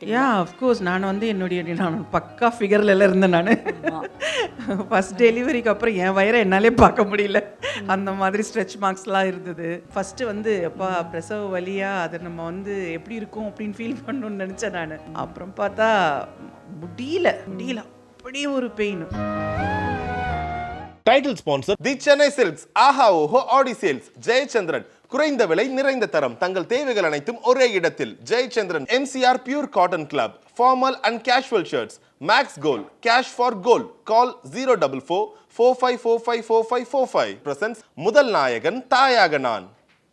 Yeah of course நான் வந்து என்னுடைய நான் பக்கா ஃபிகர்ல எல்லாம் இருந்தேன் நான். ஃபர்ஸ்ட் டெலிவரிக்கு அப்புறம் என் வயிறை என்னாலே பார்க்க முடியல. அந்த மாதிரி ஸ்ட்ரெச் மார்க்ஸ்லாம் இருந்தது. ஃபர்ஸ்ட் வந்து அப்பா பிரசவ வலியா? அதை நம்ம வந்து எப்படி இருக்கும்? அப்படின்னு ஃபீல் பண்ணணும்னு நினச்சேன் நான். அப்புறம் பார்த்தா முடியல. முடியல. அப்படியே ஒரு pain title sponsor the Chennai Silks ஆஹா ஓஹோ ஆடி சேல்ஸ் ஜெயச்சந்திரன் குறைந்த விலை நிறைந்த தரம். தங்கள் தேவைகள் அனைத்தும் ஒரே இடத்தில். Jayachandran MCR pure cotton club formal and casual shirts max goal cash for goal call zero double four four five four five four five four five presents முதல் நாயகன் தாயாக நான்.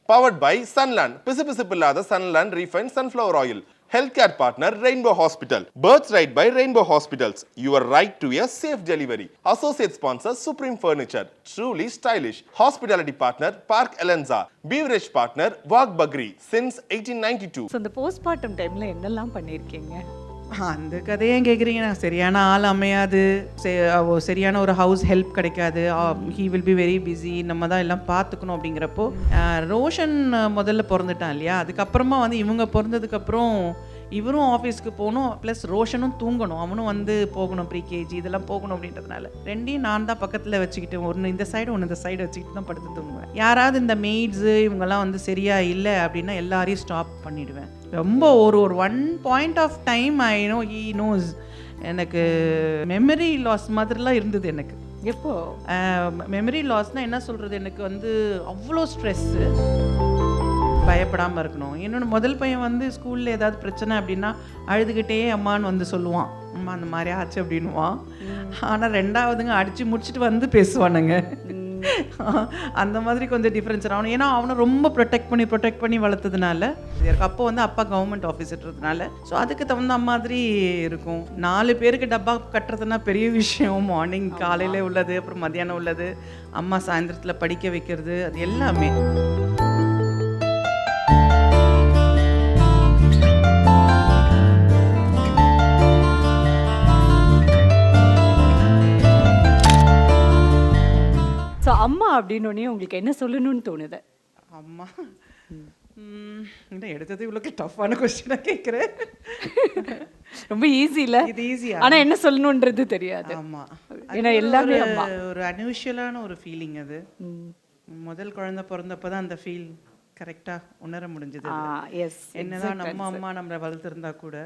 Powered by Sunland பிசுபிசுப்பில்லாத Sunland refine sunflower oil health care partner Rainbow Hospital births right by Rainbow Hospitals your right to a safe delivery associate sponsor Supreme Furniture truly stylish hospitality partner Park Elanza beverage partner Wagh Bakri since eighteen ninety two so இந்த postmortem டைம்ல என்னெல்லாம் பண்ணியிருக்கீங்க? அந்த கதையை கேட்குறீங்க சரியான ஆள் அமையாது. சரியான ஒரு ஹவுஸ் ஹெல்ப் கிடைக்காது. He will be very busy நம்ம தான் எல்லாம் பார்த்துக்கணும் அப்படிங்கிறப்போ ரோஷன் முதல்ல பிறந்துட்டான் இல்லையா? அதுக்கப்புறமா வந்து இவங்க பிறந்ததுக்கப்புறம் இவரும் ஆஃபீஸ்க்கு போகணும் ப்ளஸ் ரோஷனும் தூங்கணும். அவனும் வந்து போகணும் ப்ரீ கேஜி இதெல்லாம் போகணும் அப்படின்றதுனால. ரெண்டையும் நான் தான் பக்கத்தில் வச்சுக்கிட்டு ஒன்று இந்த சைடு ஒன்று இந்த சைடு வச்சுக்கிட்டு தான் படுத்து தூங்குவேன். யாராவது இந்த மெய்ட்ஸு இவங்கெல்லாம் வந்து சரியா இல்லை அப்படின்னா எல்லாரையும் ஸ்டாப் பண்ணிடுவேன். ரொம்ப ஒரு ஒரு one point of time I know he knows எனக்கு மெமரி லாஸ் மாதிரிலாம் இருந்தது எனக்கு. எப்போ? மெமரி லாஸ்னால் என்ன சொல்கிறது எனக்கு வந்து அவ்வளோ ஸ்ட்ரெஸ்ஸு பயப்படாமல் இருக்கணும். என்னோட முதல் பையன் வந்து ஸ்கூலில் ஏதாவது பிரச்சனை அப்படின்னா அழுதுகிட்டே அம்மான்னு வந்து சொல்லுவான். அம்மா அந்த மாதிரி ஆச்சு அப்படின்னுவான். ஆனால் ரெண்டாவதுங்க அடித்து முடிச்சுட்டு வந்து பேசுவானுங்க. அந்த மாதிரி கொஞ்சம் டிஃப்ரென்ஸ் ஆகணும் ஏன்னா அவனை ரொம்ப ப்ரொடெக்ட் பண்ணி ப்ரொடெக்ட் பண்ணி வளர்த்ததுனால. அப்போ வந்து அப்பா கவர்மெண்ட் ஆஃபீஸர்ன்றதுனால ஸோ அதுக்கு தகுந்த மாதிரி இருக்கும். நாலு பேருக்கு டப்பா கட்டுறதுனா பெரிய விஷயம். மார்னிங் காலையில் உள்ளது அப்புறம் மத்தியானம் உள்ளது அம்மா சாயந்தரத்தில் படிக்க வைக்கிறது அது எல்லாமே. அம்மா அப்படின்னோடனே உங்களுக்கு என்ன சொல்லணும்னு தோணுது? அம்மா. என்ன எடுத்தது இவ்வளோ டஃப்பான கொஸ்டினாக கேட்குறேன் ரொம்ப ஈஸி இல்ல? இது ஈஸியா ஆனா என்ன சொல்லணுன்றது தெரியாது. ஆமாம் ஏன்னா எல்லாமே ஒரு- அம்மா. ஒரு அன்யூஷுவலான ஒரு ஃபீலிங் அது. முதல் குழந்தை பிறந்தப்போ தான் அந்த ஃபீல் கரெக்டாக உணர முடிஞ்சது எஸ் என்னதான் நம்ம அம்மா நம்மளை வளர்த்துருந்தா கூட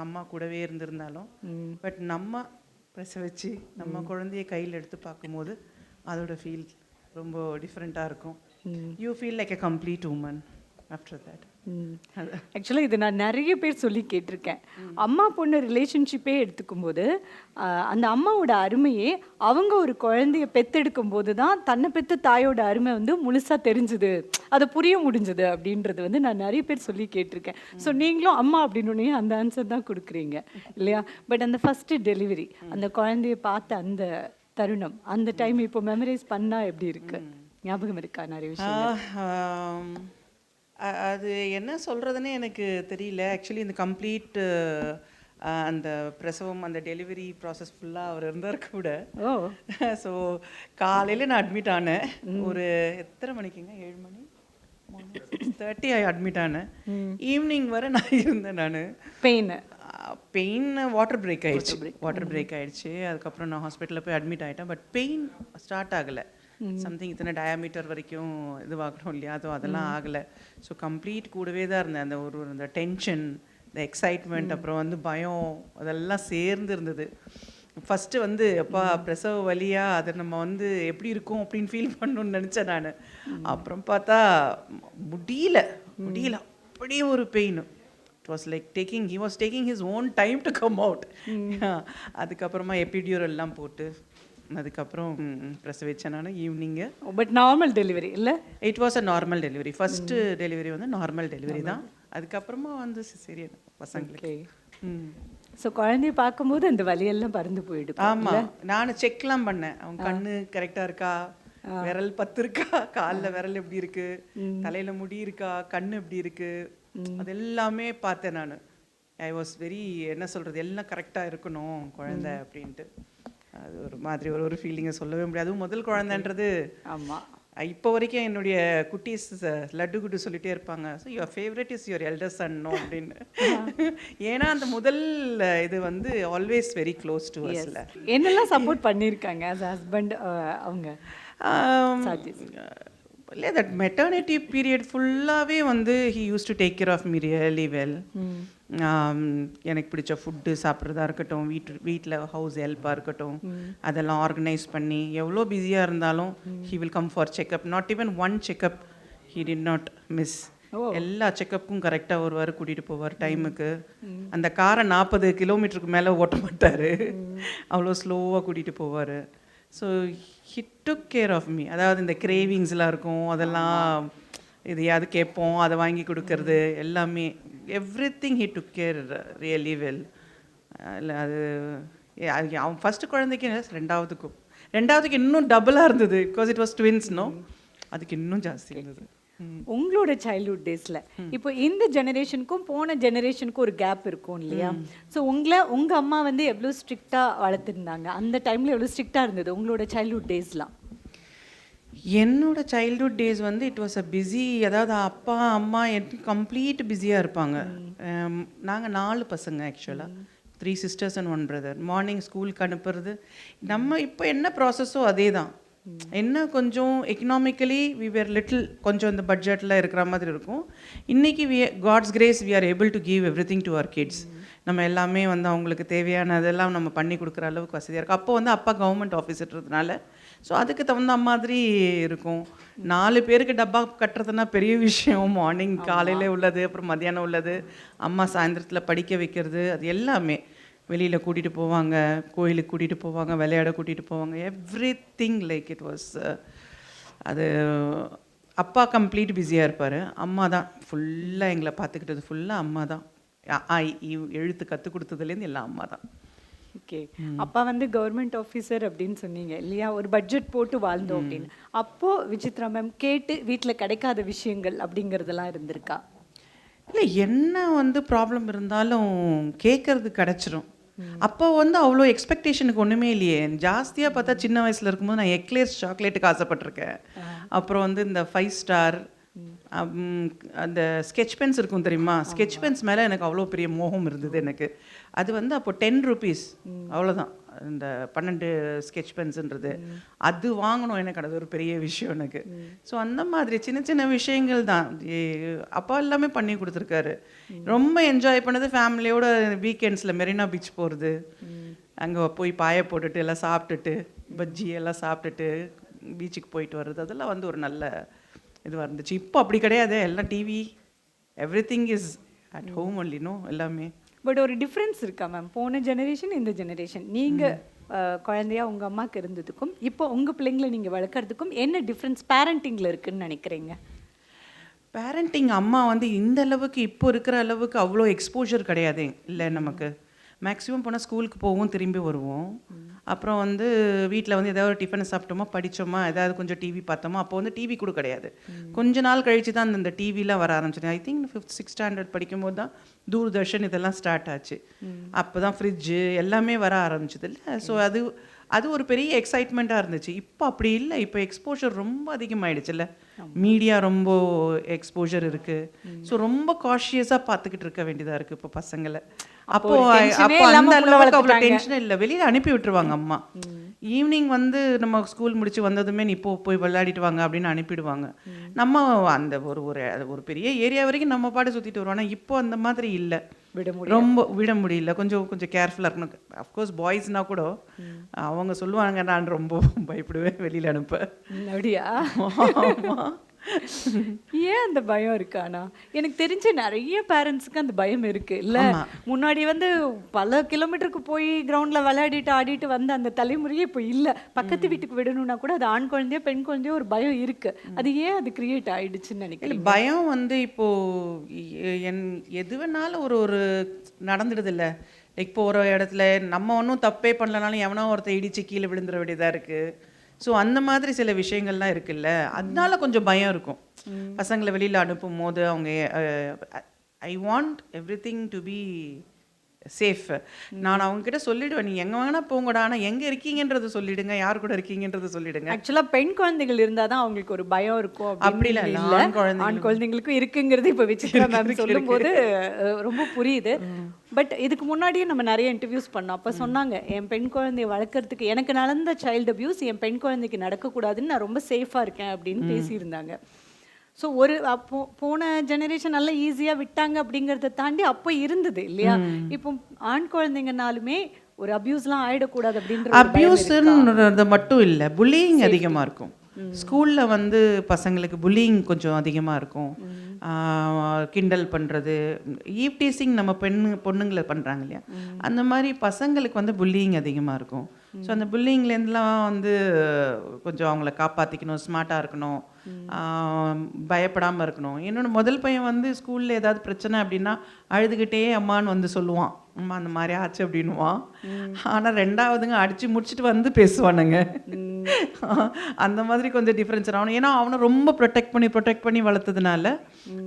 அம்மா கூடவே இருந்திருந்தாலும் பட் நம்ம பிரசவிச்சு நம்ம குழந்தைய கையில் எடுத்து பார்க்கும்போது அதோட ஃபீல் ரொம்ப டிஃப்ரெண்ட்டாக இருக்கும். You feel like a complete woman after that ஆக்சுவலாக இது நான் நிறைய பேர் சொல்லி கேட்டிருக்கேன். அம்மா பொண்ணு ரிலேஷன்ஷிப்பே எடுத்துக்கும் போது அந்த அம்மாவோட அருமையே அவங்க ஒரு குழந்தைய பெத்தெடுக்கும் போது தான் தன்னை பெத்த தாயோட அருமை வந்து முழுசா தெரிஞ்சுது. அதை புரிய முடிஞ்சது அப்படின்றது வந்து நான் நிறைய பேர் சொல்லி கேட்டிருக்கேன். ஸோ நீங்களும் அம்மா அப்படின்னு அந்த ஆன்சர் தான் கொடுக்குறீங்க இல்லையா? பட் அந்த ஃபர்ஸ்ட் டெலிவரி அந்த குழந்தைய பார்த்த அந்த தருணம். அந்த டைம் இப்போ மெமரைஸ் பண்ணா எப்படி இருக்கு? ஞாபகம் இருக்கா? நிறைய விஷயம் அது என்ன சொல்கிறதுனே எனக்கு தெரியல. ஆக்சுவலி இந்த கம்ப்ளீட் அந்த பிரசவம் அந்த டெலிவரி ப்ராசஸ் ஃபுல்லாக அவர் இருந்தார் கூட. ஓ. ஸோ காலையில் நான் அட்மிட் ஆனேன். ஒரு எத்தனை மணிக்குங்க? ஏழு மணி? தேர்ட்டி அட்மிட் ஆனேன் ஈவினிங் வரை நான் இருந்தேன் நான். பெயின் பெயின் வாட்டர் பிரேக் ஆயிடுச்சு. வாட்டர் பிரேக் ஆயிடுச்சு. அதுக்கப்புறம் நான் ஹாஸ்பிட்டலில் போய் அட்மிட் ஆகிட்டேன் பட் பெயின் ஸ்டார்ட் ஆகலை. சம்திங் இத்தனை டயாமீட்டர் வரைக்கும் இதுவாகணும் இல்லையா? அதுவும் அதெல்லாம் ஆகலை. ஸோ கம்ப்ளீட் கூடவே தான் இருந்தேன். அந்த ஒரு அந்த டென்ஷன் இந்த எக்ஸைட்மெண்ட் அப்புறம் வந்து பயம் அதெல்லாம் சேர்ந்து இருந்தது. ஃபஸ்ட்டு வந்து அப்பா பிரசவ வலியா? அது நம்ம வந்து எப்படி இருக்கும்? அப்படின்னு ஃபீல் பண்ணணும்னு நினச்சேன் நான். அப்புறம் பார்த்தா முடியல. முடியல. அப்படியே ஒரு pain it was like taking he was taking his own time to come out அதுக்கப்புறமா எல்லாம் போட்டு அதுக்கப்புறம் பிரசவிச்சேன் நான் ஈவினிங்கு பட் நார்மல் டெலிவரி இல்ல? It was a normal delivery first delivery வந்து நார்மல் டெலிவரி தான். அதுக்கப்புறமா வந்து சிசேரியன் பசங்களுக்கு. ம். ஸோ குழந்தைய பார்க்கும்போது அந்த வலியெல்லாம் பறந்து போயிடும் ஆமா. நான் செக்லாம் பண்ணேன். அவங்க கண்ணு கரெக்டா இருக்கா? விரல் பத்து இருக்கா கால்ல விரல் எப்படி இருக்கு? தலையில முடி இருக்கா? கண்ணு எப்படி இருக்கு? அது எல்லாமே பார்த்தேன் நான். ஐ வாஸ் வெரி என்ன சொல்றது எல்லாம் கரெக்டா இருக்கணும் குழந்தை அப்படின்ட்டு. அது ஒரு மாதிரி ஒரு ஒரு ஃபீலிங்கை சொல்லவே முடியாது. அதுவும் முதல் குழந்தைன்றது ஆமா. இப்போ வரைக்கும் என்னுடைய குட்டீஸ் லட்டு குட்டு சொல்லிட்டே இருப்பாங்க. So your favourite is your elder சன்னோ அப்படின்னு. ஏன்னா அந்த முதல் இது வந்து ஆல்வேஸ் வெரி க்ளோஸ் டு அஸ்ல என்னெல்லாம் சப்போர்ட் பண்ணியிருக்காங்க as ஹஸ்பண்ட் அவங்க? இல்லை தட் மெட்டர்னிட்டி பீரியட் ஃபுல்லாகவே வந்து he use to take care of me really well எனக்கு பிடிச்ச ஃபுட்டு சாப்பிட்றதா இருக்கட்டும் வீட்டு வீட்டில் ஹவுஸ் ஹெல்ப்பாக இருக்கட்டும் அதெல்லாம் ஆர்கனைஸ் பண்ணி எவ்வளோ பிஸியாக இருந்தாலும் he will come for checkup not even one checkup he did not miss எல்லா செக்கப்புக்கும் கரெக்டாக வருவார் கூட்டிகிட்டு போவார் டைமுக்கு அந்த காரை நாற்பது கிலோமீட்டருக்கு மேலே ஓட்ட மாட்டார். அவ்வளோ ஸ்லோவாக கூட்டிகிட்டு போவார். So he took care of me அதாவது இந்த கிரேவிங்ஸ்லாம் இருக்கும் அதெல்லாம் எதையாவது கேட்போம் அதை வாங்கி கொடுக்கறது எல்லாமே everything he took care really well இல்லை அது அவன் ஃபஸ்ட்டு குழந்தைக்கு ரெண்டாவதுக்கும் ரெண்டாவதுக்கு இன்னும் டபுளாக இருந்தது because it was twins no அதுக்கு இன்னும் ஜாஸ்தி இருந்தது. உங்களோட சைல்ட்ஹுட் டேஸ்ல இப்போ இந்த ஜெனரேஷனுக்கும் போன ஜெனரேஷனுக்கும் ஒரு கேப் இருக்கும் இல்லையா? ஸோ உங்களை உங்க அம்மா வந்து எவ்வளோ ஸ்ட்ரிக்டா வளர்த்துருந்தாங்க? அந்த டைம்ல எவ்வளோ ஸ்ட்ரிக்டா இருந்தது உங்களோட சைல்ட்ஹுட் டேஸ்லாம் என்னோட சைல்ட்ஹுட் டேஸ் வந்து இட் வாஸ் அ பிஸி அதாவது அப்பா அம்மா கம்ப்ளீட் பிஸியாக இருப்பாங்க. நாங்கள் நாலு பசங்க ஆக்சுவலாக three sisters and one brother morning ஸ்கூலுக்கு அனுப்புறது. நம்ம இப்போ என்ன ப்ராசஸோ அதே தான் என்ன கொஞ்சம் எக்கனாமிக்கலி வி வேர் லிட்டில் கொஞ்சம் இந்த பட்ஜெட்டில் இருக்கிற மாதிரி இருக்கும். இன்றைக்கி we God's grace we are able to give everything to our kids நம்ம எல்லாமே வந்து அவங்களுக்கு தேவையானதெல்லாம் நம்ம பண்ணி கொடுக்குற அளவுக்கு வசதியாக இருக்கும் அப்போ வந்து அப்பா கவர்மெண்ட் ஆஃபீஸர்ன்றதுனால ஸோ அதுக்கு தகுந்த மாதிரி இருக்கும். நாலு பேருக்கு டப்பா கட்டுறதுனா பெரிய விஷயம். மார்னிங் காலையில் உள்ளது அப்புறம் மத்தியானம் உள்ளது. அம்மா சாயந்தரத்தில் படிக்க வைக்கிறது அது எல்லாமே. வெளியில் கூட்டிகிட்டு போவாங்க கோயிலுக்கு கூட்டிகிட்டு போவாங்க விளையாட கூட்டிகிட்டு போவாங்க. Everything like it was அது அப்பா கம்ப்ளீட் பிஸியாக இருப்பார். அம்மா தான். ஃபுல்லாக எங்களை பார்த்துக்கிட்டது ஃபுல்லாக அம்மா தான். எழுத்து கற்றுக் கொடுத்ததுலேருந்து எல்லாம் அம்மா தான். ஓகே அப்பா வந்து கவர்மெண்ட் ஆஃபீஸர் அப்படின்னு சொன்னீங்க இல்லையா? ஒரு பட்ஜெட் போட்டு வாழ்ந்தோம் அப்படின்னு. அப்போ விசித்ரா மேம் கேட்டு வீட்டில் கிடைக்காத விஷயங்கள் அப்படிங்கிறதெல்லாம் இருந்திருக்கா? இல்லை என்ன வந்து ப்ராப்ளம் இருந்தாலும் கேட்கறது கிடச்சிரும். அப்போ வந்து அவ்வளோ எக்ஸ்பெக்டேஷனுக்கு ஒன்றுமே இல்லையே. ஜாஸ்தியாக பார்த்தா சின்ன வயசில் இருக்கும்போது நான் எக்லேர்ஸ் சாக்லேட்டுக்கு ஆசைப்பட்டிருக்கேன். அப்புறம் வந்து இந்த ஃபைவ் ஸ்டார் அந்த ஸ்கெச் பென்ஸ் இருக்கும் தெரியுமா? ஸ்கெச் பென்ஸ் மேலே எனக்கு அவ்வளோ பெரிய மோகம் இருந்தது எனக்கு. அது வந்து அப்போ டென் ருபீஸ் அவ்வளோதான் இந்த பன்னெண்டு ஸ்கெச் பென்ஸுன்றது அது வாங்கணும் எனக்கு. அது ஒரு பெரிய விஷயம் எனக்கு. ஸோ அந்த மாதிரி சின்ன சின்ன விஷயங்கள் தான். அப்பா எல்லாமே பண்ணி கொடுத்துருக்காரு. ரொம்ப என்ஜாய் பண்ணது ஃபேமிலியோட வீக்கெண்ட்ஸில் மெரினா பீச் போகிறது அங்கே போய் பாய போட்டுட்டு எல்லாம் சாப்பிட்டுட்டு பஜ்ஜி எல்லாம் சாப்பிட்டுட்டு பீச்சுக்கு போயிட்டு வர்றது. அதெல்லாம் வந்து ஒரு நல்ல இதுவாக இருந்துச்சு. இப்போ அப்படி கிடையாது. எல்லாம் TV everything is at home only no எல்லாமே. பட் ஒரு டிஃப்ரென்ஸ் இருக்கா மேம் போன ஜெனரேஷன் இந்த ஜெனரேஷன் நீங்க அஹ், குழந்தையா உங்க அம்மாக்கு இருந்ததுக்கும் இப்போ உங்க பிள்ளைங்களை நீங்க வளர்க்கறதுக்கும் என்ன டிஃப்ரென்ஸ் பேரண்டிங்ல இருக்குன்னு நினைக்கிறீங்க? பேரண்டிங் அம்மா வந்து இந்த அளவுக்கு இப்போ இருக்கிற அளவுக்கு அவ்வளோ எக்ஸ்போஜர் கிடையாது. இல்லை நமக்கு. மேக்ஸிமம் போனால் ஸ்கூலுக்கு போவோம் திரும்பி வருவோம். அப்புறம் வந்து வீட்டில் வந்து ஏதாவது ஒரு டிஃபன் சாப்பிட்டோமா படித்தோமா ஏதாவது கொஞ்சம் டிவி பார்த்தோமா அப்போ வந்து டிவி கூட கிடையாது. கொஞ்ச நாள் கழிச்சு தான் அந்த டிவிலாம் வர ஆரம்பிச்சது I think fifth six standard படிக்கும்போது தான் தூர்தர்ஷன் இதெல்லாம் ஸ்டார்ட் ஆச்சு. அப்போ தான் ஃப்ரிட்ஜு எல்லாமே வர ஆரம்பிச்சது இல்லை? ஸோ அது அது ஒரு பெரிய எக்ஸைட்மெண்ட்டாக இருந்துச்சு. இப்போ அப்படி இல்லை. இப்போ எக்ஸ்போஷர் ரொம்ப அதிகமாயிடுச்சுல்ல மீடியா ரொம்ப எக்ஸ்போஷர் இருக்கு. ஸோ ரொம்ப காஷியஸாக பார்த்துக்கிட்டு இருக்க வேண்டியதாக இருக்கு இப்போ பசங்களை. அப்போ அப்போ அந்த அளவுக்கு அவ்வளோ. டென்ஷன் இல்லை. வெளியில் அனுப்பி விட்டுருவாங்க அம்மா. ஈவினிங் வந்து நம்ம ஸ்கூல் முடிச்சு வந்ததுமே நீ போ போய் விளையாடிட்டு வாங்க அப்படின்னு அனுப்பிடுவாங்க. நம்ம அந்த ஒரு ஒரு ஒரு பெரிய ஏரியா வரைக்கும் நம்ம பாட்டு சுற்றிட்டு வருவோம். ஆனால் இப்போ அந்த மாதிரி இல்லை. விட ரொம்ப விட முடியல. கொஞ்சம் கொஞ்சம் கேர்ஃபுல்லாக இருக்கணும். அஃப்கோர்ஸ் பாய்ஸ்னா கூட அவங்க சொல்லுவாங்க நான் ரொம்ப பயப்படுவேன் வெளியில் அனுப்ப. அப்படியா. ஏன் அந்த பயம் இருக்கு ஆனா எனக்கு தெரிஞ்ச நிறைய பேரண்ட்ஸ்க்கு அந்த பயம் இருக்கு. இல்ல முன்னாடி வந்து பல கிலோமீட்டருக்கு போய் கிரவுண்ட்ல விளையாடிட்டு ஆடிட்டு வந்த அந்த தலைமுறையே இப்போ இல்ல. பக்கத்து வீட்டுக்கு விடணும்னா கூட அது ஆண் குழந்தையோ பெண் குழந்தையோ ஒரு பயம் இருக்கு. அது ஏன் அது கிரியேட் ஆயிடுச்சுன்னு நினைக்கிறேன் பயம் வந்து இப்போ என் எது வேணாலும் ஒரு ஒரு நடந்துடுது இல்ல இப்போ ஒரு இடத்துல நம்ம ஒன்றும் தப்பே பண்ணலனாலும் எவனோ ஒருத்தர் இடிச்சு கீழே விழுந்துட வேண்டியதா இருக்கு. ஸோ அந்த மாதிரி சில விஷயங்கள்லாம் இருக்குல்ல. அதனால கொஞ்சம் பயம் இருக்கும். பசங்களை வெளியில அனுப்பும் போது அவங்க I want everything to be safe நான் அவங்க கிட்ட சொல்லிடுவேன் நீ எங்க வேணா போங்கடா ஆனா எங்க இருக்கீங்கன்றதை சொல்லிடுங்க யார் கூட இருக்கீங்கன்றதை சொல்லிடுங்க. ஆக்சுவலா பெண் குழந்தைகள் இருந்தாதான் தான் அவங்களுக்கு ஒரு பயம் இருக்கும் அப்படிலாம் இல்ல. ஆண் குழந்தைங்களுக்கும் இருக்குங்கிறது இப்ப விசித்ரா மேம் சொல்லும்போது ரொம்ப புரியுது. பட் இதுக்கு முன்னாடியே நம்ம நிறைய இன்டர்வியூஸ் பண்ணோம். அப்ப சொன்னாங்க என் பெண் குழந்தையை வளர்க்கறதுக்கு எனக்கு நடந்த சைல்டு அபியூஸ் என் பெண் குழந்தைக்கு நடக்கக்கூடாதுன்னு நான் ரொம்ப சேஃபா இருக்கேன் அப்படின்னு பேசியிருந்தாங்க. ஸோ ஒரு அப்போ போன ஜெனரேஷன் நல்லா ஈஸியாக விட்டாங்க அப்படிங்கிறத தாண்டி அப்போ இருந்தது இல்லையா? இப்போ ஆண் குழந்தைங்கனாலுமே ஒரு அபியூஸ்லாம் ஆயிடக்கூடாது அப்படின்ற? அப்யூஸ்ன்றது மட்டும் இல்லை புல்லிங் அதிகமாக இருக்கும். ஸ்கூலில் வந்து பசங்களுக்கு புல்லிங் கொஞ்சம் அதிகமாக இருக்கும். கிண்டல் பண்ணுறது ஈவ் டீசிங் நம்ம பெண்ணு பொண்ணுங்களை பண்ணுறாங்க இல்லையா? அந்த மாதிரி பசங்களுக்கு வந்து புல்லிங் அதிகமாக இருக்கும். ஸோ அந்த புல்லிங்லேருந்துலாம் வந்து கொஞ்சம் அவங்கள காப்பாற்றிக்கணும் ஸ்மார்ட்டாக இருக்கணும் பயப்படாமல் இருக்கணும். என்னோட முதல் பையன் வந்து ஸ்கூலில் ஏதாவது பிரச்சனை அப்படின்னா அழுதுகிட்டே அம்மான்னு வந்து சொல்லுவான். அம்மா அந்த மாதிரி ஆச்சு அப்படின்னுவான். ஆனால் ரெண்டாவதுங்க அடித்து முடிச்சுட்டு வந்து பேசுவானுங்க. அந்த மாதிரி கொஞ்சம் டிஃப்ரென்ஸ் அவனை ஏன்னா அவனை ரொம்ப ப்ரொடெக்ட் பண்ணி ப்ரொடெக்ட் பண்ணி வளர்த்ததுனால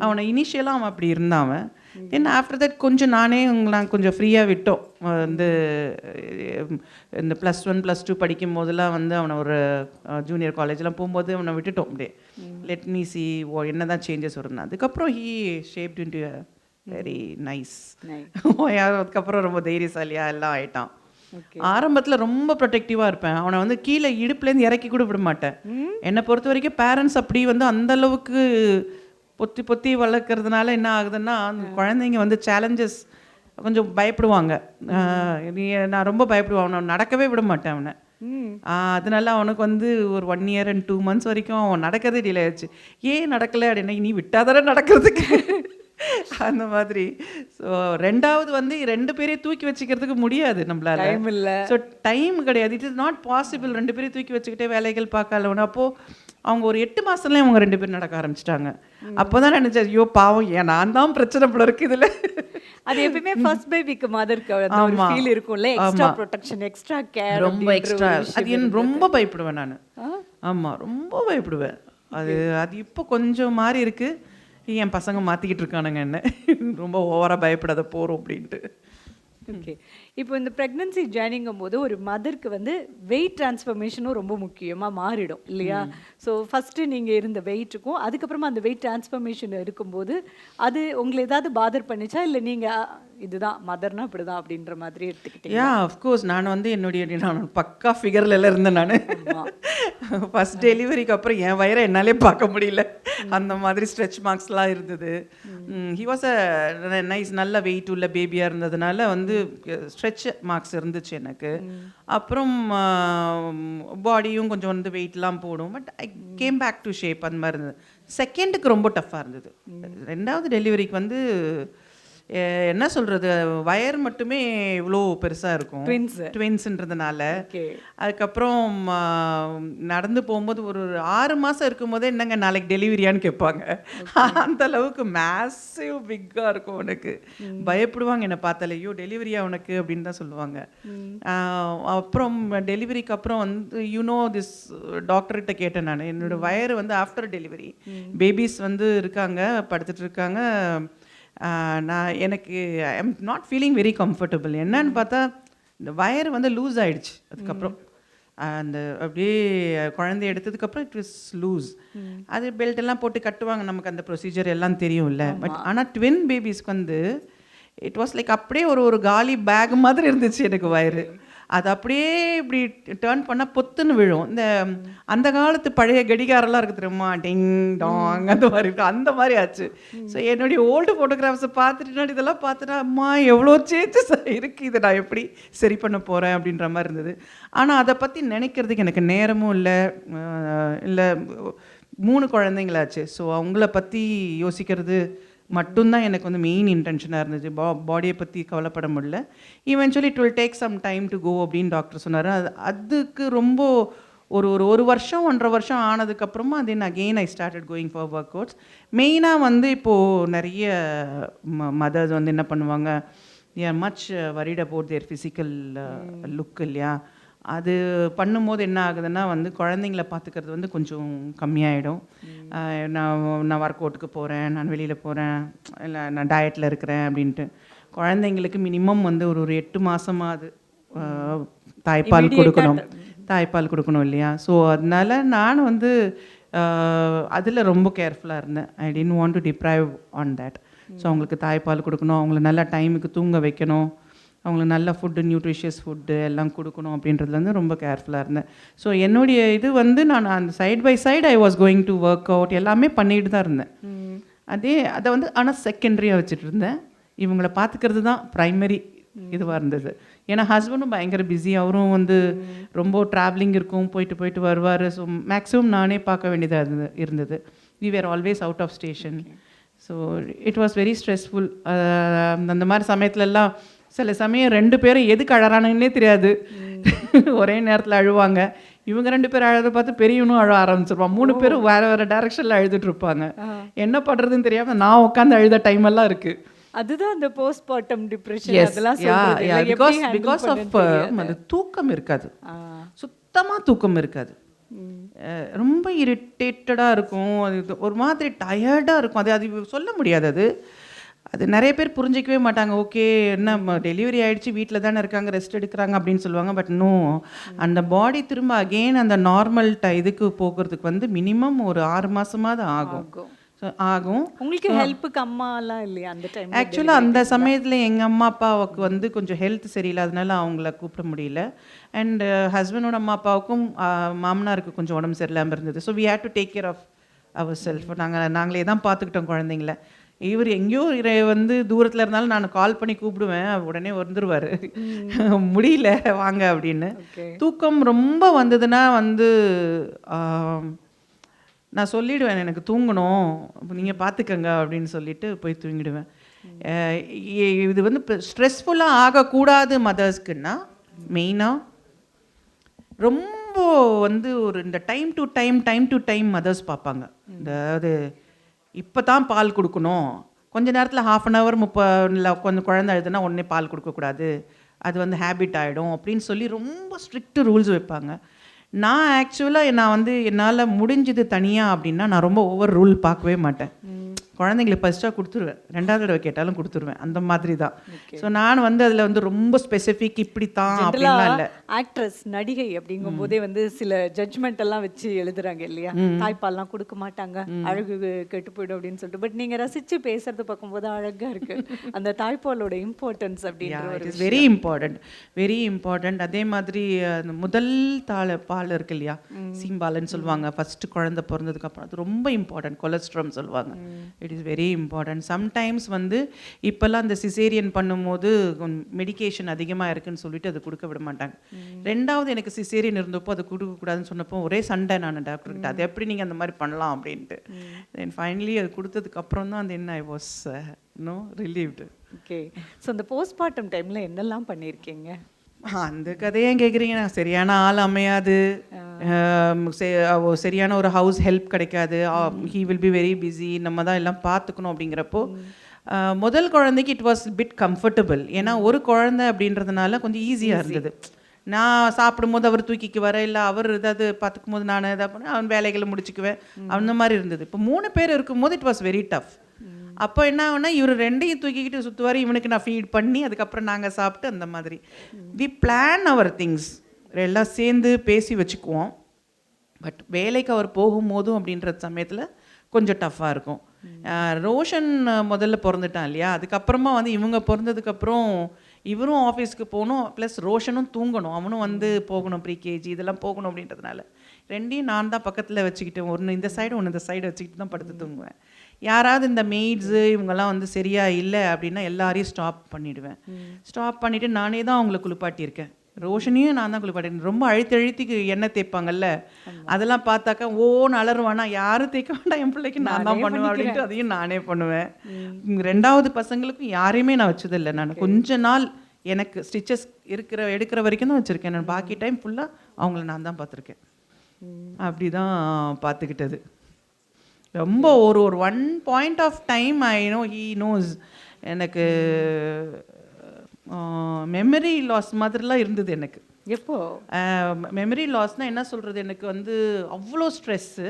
அவனை இனிஷியலாக அவன் அப்படி இருந்தான் அவன். தென் ஆஃப்டர் தட் கொஞ்சம் நானே நான் கொஞ்சம் ஃப்ரீயாக விட்டோம். வந்து இந்த ப்ளஸ் ஒன் ப்ளஸ் டூ படிக்கும் போதெல்லாம் வந்து அவனை ஒரு ஜூனியர் காலேஜ்லாம் போகும்போது அவனை விட்டுட்டோம் அப்படியே. லெட் மீ சி ஓ என்ன தான் சேஞ்சஸ் வரும்னு அதுக்கப்புறம் he shaped into very nice Nice. அதுக்கப்புறம் ரொம்ப தைரியசாலியா எல்லாம் ஆயிட்டான். ஆரம்பத்துல ரொம்ப ப்ரொடெக்டிவாக இருப்பேன். அவனை வந்து கீழே இடுப்புலேருந்து இறக்கி கூட விட மாட்டேன். என்னை பொறுத்த வரைக்கும் பேரண்ட்ஸ் அப்படி வந்து அந்த அளவுக்கு பொத்தி பொத்தி வளர்க்கறதுனால என்ன ஆகுதுன்னா அந்த குழந்தைங்க வந்து சேலஞ்சஸ் கொஞ்சம் பயப்படுவாங்க. நீ நான் ரொம்ப பயப்படுவேன். அவனை நடக்கவே விட மாட்டேன் அவனை. அதனால அவனுக்கு வந்து ஒரு one year and two months வரைக்கும் அவன் நடக்கிறதே டிலே ஆச்சு ஏன் நடக்கலை அப்படின்னா நீ விட்டாதானே நடக்கிறதுக்கு. அந்த மாதிரி. ஸோ ரெண்டாவது வந்து ரெண்டு பேரையும் தூக்கி வச்சுக்கிறதுக்கு முடியாது நம்மளால. Time இல்ல. ஸோ டைம் கிடையாது. இட் இஸ் நாட் பாசிபிள் ரெண்டு பேரையும் தூக்கி வச்சுக்கிட்டே வேலைகள் பார்க்கல அப்போ அவங்க ஒரு எட்டு மாசத்துலயே அவங்க ரெண்டு பேரும் நடக்க ஆரம்பிச்சிட்டாங்க. அப்போதான் நினைச்சேன் ஐயோ பாவம் ஏன் நான் தான் பிரச்சனை போல இருக்கு இதுல. அது எப்பவுமே ஃபர்ஸ்ட் பேபிக்கு மதருக்கு ஒரு. ஃபீல் இருக்கும்ல எக்ஸ்ட்ரா. ப்ரொடெக்ஷன் எக்ஸ்ட்ரா கேர் ரொம்ப எக்ஸ்ட்ரா அது என் ரொம்ப பயப்படுவேன் நான். ஆமா ரொம்ப பயப்படுவேன். அது அது இப்போ கொஞ்சம் மாறி இருக்கு. என் பசங்க மாத்திக்கிட்டு இருக்கானுங்க என்ன. ரொம்ப ஓவரா பயப்படாத போறோம் அப்படின்ட்டு. ஓகே இப்போ இந்த ப்ரெக்னன்சி ஜேர்னிங்கும் போது ஒரு மதருக்கு வந்து வெயிட் டிரான்ஸ்ஃபர்மேஷனும் ரொம்ப முக்கியமாக மாறிடும் இல்லையா? ஸோ ஃபஸ்ட்டு நீங்கள் இருந்த வெயிட்டுக்கும் அதுக்கப்புறமா அந்த வெயிட் டிரான்ஸ்ஃபர்மேஷன் இருக்கும்போது அது உங்களை ஏதாவது பாதர் பண்ணிச்சா? இல்லை நீங்கள் இதுதான் மதர்னா இப்படிதான் அப்படின்ற மாதிரி எடுத்துக்கிட்டீங்க யா அஃப்கோர்ஸ் நான் வந்து என்னுடைய நான் பக்கா ஃபிகர்ல எல்லாம் இருந்தேன் நான். ஃபர்ஸ்ட் டெலிவரிக்கு அப்புறம் என் வயிறை என்னாலே பார்க்க முடியல. அந்த மாதிரி ஸ்ட்ரெச் மார்க்ஸ்லாம் இருந்தது. ஹி வாஸ் அ நைஸ் நல்ல வெயிட் உள்ள பேபியாக இருந்ததுனால வந்து ஸ்ட்ரெச் மார்க்ஸ் இருந்துச்சு எனக்கு. அப்புறம் பாடியும் கொஞ்சம் வந்து வெயிட்லாம் போடும். But I came back to shape அந்த மாதிரி இருந்தது. செகண்டுக்கு ரொம்ப டஃப்பாக இருந்தது. ரெண்டாவது டெலிவரிக்கு வந்து என்ன சொல்றது? வயர் மட்டுமே இவ்வளோ பெருசா இருக்கும். Twins. ட்வின்ஸ்ன்றதுனால. அதுக்கப்புறம் நடந்து போகும்போது ஒரு ஆறு மாசம் இருக்கும்போதே என்னங்க நாளைக்கு டெலிவரியான்னு கேட்பாங்க. அந்த அளவுக்கு மேசிவ் பிக்கா இருக்கும் உனக்கு. பயப்படுவாங்க என்னை பார்த்தாலே. ஐயோ டெலிவரியா உனக்கு? அப்படின்னு தான் சொல்லுவாங்க. அப்புறம் டெலிவரிக்கு அப்புறம் வந்து யூனோ திஸ் டாக்டர்கிட்ட கேட்டேன் நான். என்னோட வயறு வந்து ஆஃப்டர் டெலிவரி பேபிஸ் வந்து இருக்காங்க படுத்துட்டு இருக்காங்க. நான் எனக்கு I am not feeling very comfortable என்னன்னு பார்த்தா இந்த வயர் வந்து லூஸ் ஆயிடுச்சு. அதுக்கப்புறம். அந்த அப்படியே குழந்தை எடுத்ததுக்கப்புறம் இட் வாஸ் லூஸ் அது பெல்ட் எல்லாம் போட்டு கட்டுவாங்க. நமக்கு அந்த ப்ரொசீஜர் எல்லாம் தெரியும்ல. பட் ஆனால் ட்வின் பேபிஸ்க்கு வந்து இட் வாஸ் லைக் அப்படியே ஒரு ஒரு காலி பேக் மாதிரி இருந்துச்சு எனக்கு வயிறு. அது அப்படியே இப்படி டேர்ன் பண்ணால் பொத்துன்னு விழும். இந்த அந்த காலத்து பழைய கடிகாரெல்லாம் இருக்கு தெரியுமா? டிங் டாங் அந்த மாதிரி இருக்கும். அந்த மாதிரி ஆச்சு. ஸோ என்னுடைய ஓல்டு ஃபோட்டோகிராஃப்ஸை பார்த்துட்டு இதெல்லாம் பார்த்துட்டா அம்மா எவ்வளோ சேஞ்சஸ் இருக்கு. இதை நான் எப்படி சரி பண்ண போகிறேன் அப்படின்ற மாதிரி இருந்தது. ஆனால் அதை பற்றி நினைக்கிறதுக்கு எனக்கு நேரமும் இல்லை. இல்லை மூணு குழந்தைங்களாச்சு. ஸோ அவங்கள பற்றி யோசிக்கிறது மட்டும்தான் எனக்கு வந்து மெயின் இன்டென்ஷனாக இருந்துச்சு. பா பாடியை பற்றி கவலைப்பட முடியல. Eventually it will take some time to go அப்படின்னு டாக்டர் சொன்னார். அது அதுக்கு ரொம்ப ஒரு ஒரு ஒரு வருஷம் ஒன்றரை வருஷம் ஆனதுக்கப்புறமா then again I started going for workouts மெயினாக வந்து இப்போது நிறைய மதர்ஸ் வந்து என்ன பண்ணுவாங்க? A much worried about their physical look இல்லையா? அது பண்ணும்போது என்ன ஆகுதுன்னா வந்து குழந்தைங்கள பார்த்துக்கிறது வந்து கொஞ்சம் கம்மியாயிடும். நான் நான் ஒர்க் அவுட்டுக்கு போகிறேன் நான் வெளியில் போகிறேன் இல்லை நான் டயட்டில் இருக்கிறேன் அப்படின்ட்டு. குழந்தைங்களுக்கு மினிமம் வந்து ஒரு ஒரு எட்டு மாதமாவது தாய்ப்பால் கொடுக்கணும். தாய்ப்பால் கொடுக்கணும் இல்லையா? ஸோ அதனால நான் வந்து அதில் ரொம்ப கேர்ஃபுல்லாக இருந்தேன். I didn't want to deprive on that so அவங்களுக்கு தாய்ப்பால் கொடுக்கணும் அவங்கள நல்லா டைமுக்கு தூங்க வைக்கணும். அவங்களுக்கு நல்ல ஃபுட்டு நியூட்ரிஷியஸ் ஃபுட்டு எல்லாம் கொடுக்கணும் அப்படின்றதுல வந்து ரொம்ப கேர்ஃபுல்லாக இருந்தேன். ஸோ என்னுடைய இது வந்து நான் அந்த side by side I was going to work out எல்லாமே பண்ணிட்டு தான் இருந்தேன். அதே அதை வந்து ஆனால் செகண்டரியாக வச்சுட்டு இருந்தேன். இவங்கள பார்த்துக்கிறது தான் ப்ரைமரி இதுவாக இருந்தது. ஏன்னா ஹஸ்பண்டும் பயங்கர பிஸி அவரும் வந்து ரொம்ப ட்ராவலிங் இருக்கும் போயிட்டு போயிட்டு வருவார். ஸோ மேக்ஸிமம் நானே பார்க்க வேண்டியதாக இருந்தது. இருந்தது we were always out of station so it was very stressful அந்த மாதிரி சமயத்துலலாம் சில சமயம் ரெண்டு பேரும் எதுக்கு அழறானுன்னே தெரியாது. ஒரே நேரத்தில் அழுவாங்க. இவங்க ரெண்டு பேரும் அழுத பார்த்து பெரியவனும் அழ ஆரம்பிச்சிருப்பான் மூணு பேரும் வேற வேற டைரக்ஷனில் அழுதுட்டு இருப்பாங்க. என்ன பண்ணுறதுன்னு தெரியாமல் நான் உட்காந்து அழுத டைம் எல்லாம் இருக்குது அதுதான் அந்த போஸ்ட்மார்ட்டம் டிப்ரெஷன் Yes, அதெல்லாம் of பண்ணணும்னு uh, அந்த தூக்கம் இருக்காது. ஆ. சுத்தமா தூக்கம் இருக்காது. ரொம்ப இரிட்டேட்டடாக இருக்கும். அது ஒரு மாதிரி டயர்டாக இருக்கும். அது அது சொல்ல முடியாது அது. அது நிறைய பேர் புரிஞ்சிக்கவே மாட்டாங்க. ஓகே என்ன டெலிவரி ஆயிடுச்சு வீட்டில் தானே இருக்காங்க ரெஸ்ட் எடுக்கிறாங்க அப்படின்னு சொல்லுவாங்க. பட் நோ அந்த பாடி திரும்ப அகெயின் அந்த நார்மல் ட இதுக்கு போகிறதுக்கு வந்து மினிமம் ஒரு ஆறு மாதமாவது ஆகும். ஆகும். உங்களுக்கு ஹெல்ப்புக்கு அம்மா எல்லாம் இல்லையா அந்த டைம் ஆக்சுவலாக அந்த சமயத்தில் எங்கள் அம்மா அப்பாவுக்கு வந்து கொஞ்சம் ஹெல்த் சரியில்லாதனால அவங்கள கூப்பிட முடியல. அண்ட் ஹஸ்பண்டோட அம்மா அப்பாவுக்கும் ஆஹ், மாமனாருக்கு கொஞ்சம் உடம்பு சரியில்லாமல் இருந்தது. So we had to take care of our self நாங்கள் நாங்களே தான் பார்த்துக்கிட்டோம் குழந்தைங்கள. இவர் எங்கேயோ இரு- வந்து தூரத்தில் இருந்தாலும் நான் கால் பண்ணி கூப்பிடுவேன் உடனே வந்துருவார். முடியல வாங்க அப்படின்னு. தூக்கம் ரொம்ப வந்ததுன்னா வந்து ஆம், நான் சொல்லிடுவேன் எனக்கு தூங்கணும் நீங்கள் பார்த்துக்கங்க அப்படின்னு சொல்லிட்டு போய் தூங்கிடுவேன். அஹ் இ- இது வந்து ஸ்ட்ரெஸ்ஃபுல்லாக ஆகக்கூடாது மதர்ஸ்க்குன்னா மெயினாக ரொம்ப வந்து ஒரு இந்த time to time time to time mothers பார்ப்பாங்க இந்த அது இப்போ தான் பால் கொடுக்கணும். கொஞ்ச நேரத்தில் ஹாஃப் அன் ஹவர் முப்பது கொஞ்சம் குழந்தை அழுதுனா உடனே பால் கொடுக்கக்கூடாது அது வந்து ஹேபிட் ஆகிடும் அப்படின்னு சொல்லி ரொம்ப ஸ்ட்ரிக்ட் ரூல்ஸ் வைப்பாங்க. நான் ஆக்சுவலாக நான் வந்து என்னால் முடிஞ்சது தனியாக அப்படின்னா நான் ரொம்ப ஓவர் ரூல் பார்க்கவே மாட்டேன். குழந்தைங்களுக்கு ஃபஸ்ட்டாக கொடுத்துருவேன். ரெண்டாவது தடவை கேட்டாலும் கொடுத்துருவேன். அந்த மாதிரி தான் ஸோ நான் வந்து அதில் வந்து ரொம்ப ஸ்பெசிஃபிக் இப்படி தான் இல்லை. ஆக்ட்ரஸ் நடிகை அப்படிங்கும் போதே வந்து சில ஜட்ஜ்மெண்ட் எல்லாம் வச்சு எழுதுறாங்க இல்லையா? தாய்ப்பால்லாம் கொடுக்க மாட்டாங்க. அழகு கெட்டு போயிடும் அப்படின்னு சொல்லிட்டு. பட் நீங்க ரசிச்சு பேசுறது பார்க்கும்போது அழகா இருக்கு. அந்த தாய்ப்பாலோட இம்பார்ட்டன்ஸ் அப்படின்ற வெரி இம்பார்ட்டண்ட் வெரி இம்பார்ட்டண்ட் அதே மாதிரி அந்த முதல் தாள பால் இருக்கு இல்லையா? சீம்பால்னு சொல்லுவாங்க. ஃபர்ஸ்ட் குழந்தை பிறந்ததுக்கு அப்புறம். அது ரொம்ப இம்பார்ட்டன்ட் கொலஸ்ட்ரம் சொல்லுவாங்க. It is very important sometimes வந்து இப்போல்லாம் அந்த சிசேரியன் பண்ணும்போது மெடிகேஷன் அதிகமாக இருக்குன்னு சொல்லிட்டு அது கொடுக்க விட மாட்டாங்க. ரெண்டாவது எனக்கு சிசேரியன் இருந்தப்போ அது கொடுக்கக்கூடாதுன்னு சொன்னப்போ ஒரே சண்டை நான் டாக்டர்கிட்ட அது எப்படி நீங்கள் அந்த மாதிரி பண்ணலாம்? அப்படின்ட்டு. தென் ஃபைனலி அது கொடுத்ததுக்கு அப்புறம் தான் அந்த என்ன I was no relieved okay so அந்த போஸ்ட்மார்ட்டம் டைம்ல என்னெல்லாம் பண்ணியிருக்கீங்க? அந்த கதையே கேட்குறீங்க நான் சரியான ஆள் அமையாது. சரியான ஒரு ஹவுஸ் ஹெல்ப் கிடைக்காது. He will be very busy நம்ம தான் எல்லாம் பார்த்துக்கணும் அப்படிங்கிறப்போ முதல் குழந்தைக்கு இட் வாஸ் பிட் கம்ஃபர்டபுள் ஏன்னா ஒரு குழந்தை அப்படின்றதுனால கொஞ்சம் ஈஸியாக இருந்தது. நான் சாப்பிடும்போது அவர் தூக்கிக்கு வர இல்லை அவர் ஏதாவது பார்த்துக்கும் போது நான் எதாவது பண்ண அவன் வேலைகளை முடிச்சுக்குவேன். அந்த மாதிரி இருந்தது. இப்போ மூணு பேர் இருக்கும்போது இட் வாஸ் வெரி டஃப் அப்போ என்ன ஆகும்னா இவர் ரெண்டையும் தூக்கிக்கிட்டு சுற்றுவார் இவனுக்கு நான் ஃபீட் பண்ணி அதுக்கப்புறம் நாங்கள் சாப்பிட்டு அந்த மாதிரி. வி பிளான் அவர் திங்ஸ் எல்லாம் சேர்ந்து பேசி வச்சுக்குவோம். பட் வேலைக்கு அவர் போகும்போதும் அப்படின்ற சமயத்தில் கொஞ்சம் டஃப்பாக இருக்கும். ரோஷன் முதல்ல பிறந்துட்டான் இல்லையா? அதுக்கப்புறமா வந்து இவங்க பிறந்ததுக்கப்புறம் இவரும் ஆஃபீஸ்க்கு போகணும். ப்ளஸ் ரோஷனும் தூங்கணும். அவனும் வந்து போகணும் ப்ரீகேஜி இதெல்லாம் போகணும் அப்படின்றதுனால. ரெண்டையும் நான் தான் பக்கத்தில் வச்சுக்கிட்டு ஒன்று இந்த சைடு ஒன்று இந்த சைடு வச்சுக்கிட்டு தான் படுத்து தூங்குவேன். யாராவது இந்த மெய்ட்ஸு இவங்கெல்லாம் வந்து சரியா இல்லை அப்படின்னா எல்லாரையும் ஸ்டாப் பண்ணிடுவேன். ஸ்டாப் பண்ணிவிட்டு நானே தான் அவங்களை குளிப்பாட்டியிருக்கேன். ரோஷனையும் நான் தான் குளிப்பாட்டிருக்கேன் ரொம்ப அழுத்தி அழுத்தி எண்ணெய் தேய்ப்பாங்கல்ல அதெல்லாம் பார்த்தாக்கா ஓன்னு அலறுவானா யாரும் தேய்க்க வேண்டாம் என் பிள்ளைக்கு நான் தான் பண்ணுவேன் அப்படின்ட்டு அதையும் நானே பண்ணுவேன். ரெண்டாவது பசங்களுக்கும் யாரையுமே நான் வச்சதில்லை நான். கொஞ்ச நாள் எனக்கு ஸ்டிச்சஸ் இருக்கிற எடுக்கிற வரைக்கும் தான் வச்சுருக்கேன். நான் பாக்கி டைம் ஃபுல்லாக அவங்கள நான் தான் பார்த்துருக்கேன். அப்படி தான் பார்த்துக்கிட்டது. ரொம்ப ஒரு ஒரு one point of time I know he knows எனக்கு மெமரி லாஸ் மாதிரிலாம் இருந்தது எனக்கு. எப்போ? மெமரி லாஸ்னால் என்ன சொல்கிறது எனக்கு வந்து அவ்வளோ ஸ்ட்ரெஸ்ஸு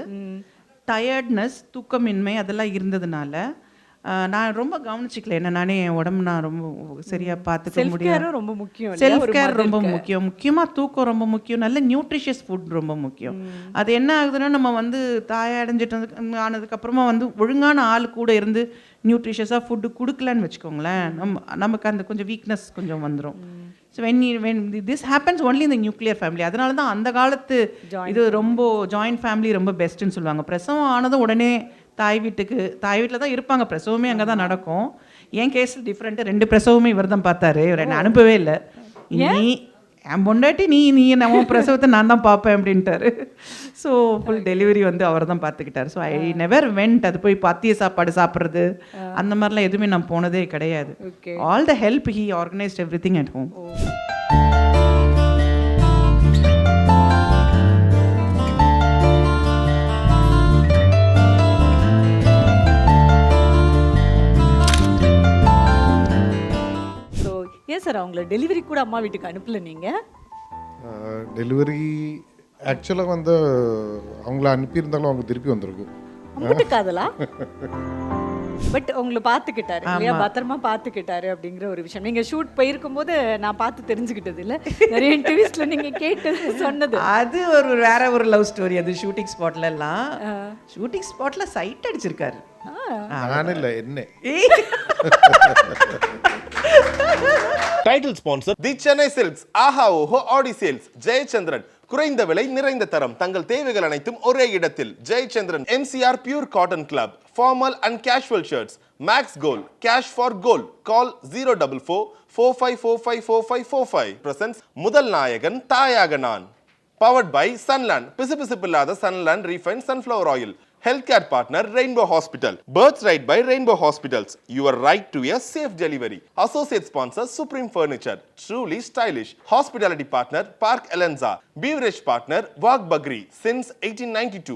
டயர்ட்னஸ் தூக்கமின்மை அதெல்லாம் இருந்ததுனால. நான் ரொம்ப கவனிச்சிக்கல. என்ன நானே என் உடம்பு நான் ரொம்ப சரியா பார்த்துக்க கேரும் ரொம்ப முக்கியம்? செல்ஃப் கேர் ரொம்ப க்கு. முக்கியம். முக்கியமாக தூக்கம் ரொம்ப முக்கியம். நல்ல நியூட்ரிஷியஸ் ஃபுட் ரொம்ப முக்கியம். அது என்ன ஆகுதுன்னா நம்ம வந்து தாயை அடைஞ்சிட்டு ஆனதுக்கப்புறமா வந்து ஒழுங்கான ஆள் கூட இருந்து நியூட்ரிஷியஸாக ஃபுட்டு கொடுக்கலன்னு வச்சுக்கோங்களேன். நம்ம நமக்கு அந்த கொஞ்சம் வீக்னஸ் கொஞ்சம் வந்துடும் so when when this happens only இந்த நியூக்ளியர் ஃபேமிலி அதனால தான் அந்த காலத்து இது ரொம்ப ஜாயிண்ட் ஃபேமிலி ரொம்ப பெஸ்ட்டுன்னு சொல்லுவாங்க. பிரசவம் ஆனதும் உடனே தாய் வீட்டுக்கு தாய் வீட்டில் தான் இருப்பாங்க. பிரசவமே அங்கே தான் நடக்கும். என் கேஸில் டிஃப்ரெண்ட்டு ரெண்டு பிரசவமே இவர் தான் பார்த்தாரு. இவர் என்னை அனுப்பவே இல்லை. நீ என் பொண்டாட்டி நீ நீ நம்ம பிரசவத்தை நான் தான் பார்ப்பேன் அப்படின்ட்டாரு. ஸோ ஃபுல் டெலிவரி வந்து அவர் தான் பார்த்துக்கிட்டாரு. ஸோ ஐ நெவர் வெண்ட் அது போய் பத்திய சாப்பாடு சாப்பிட்றது. அந்த மாதிரிலாம் எதுவுமே நான் போனதே கிடையாது. All the help he organised everything at home ஏன் சார் அவங்கள டெலிவரி கூட அம்மா வீட்டுக்கு அனுப்பல நீங்க? டெலிவரி ஆக்சுவலாக வந்து அவங்கள அனுப்பியிருந்தாலும் அவங்க திருப்பி வந்திருக்கும். உங்ககிட்ட காதலா? பட் உங்களை பார்த்துக்கிட்டாரு இல்லையா? பத்திரமா பார்த்துக்கிட்டாரு அப்படிங்கிற ஒரு விஷயம். நீங்க ஷூட் போயிருக்கும் போது நான் பார்த்து தெரிஞ்சுக்கிட்டது இல்ல. நிறைய இன்டர்வியூஸ்ல நீங்க கேட்டு சொன்னது. அது ஒரு வேற ஒரு லவ் ஸ்டோரி அது ஷூட்டிங் ஸ்பாட்ல எல்லாம். ஷூட்டிங் ஸ்பாட்ல சைட் அடிச்சிருக்காரு. நான் இல்லை என்ன. Title sponsor the Chennai Silks ஆஹா ஓஹோ ஆடி சேல்ஸ் ஜெயச்சந்திரன் குறைந்த விலை நிறைந்த தரம். தங்கள் தேவைகள் அனைத்தும் ஒரே இடத்தில். Jayachandran MCR pure cotton club formal and casual shirts max gold cash for gold call zero double four four five four five four five four five presents முதல் நாயகன் தாயாக நான். Powered by Sunland பிசுபிசுப்பில்லாத Sunland refine sunflower oil Healthcare partner Rainbow Hospital. Birthright by Rainbow Hospitals. Your right to a safe delivery. Associate sponsor Supreme Furniture. Truly stylish. Hospitality partner Park Alenza. Beverage partner Wag Bagri since 1892.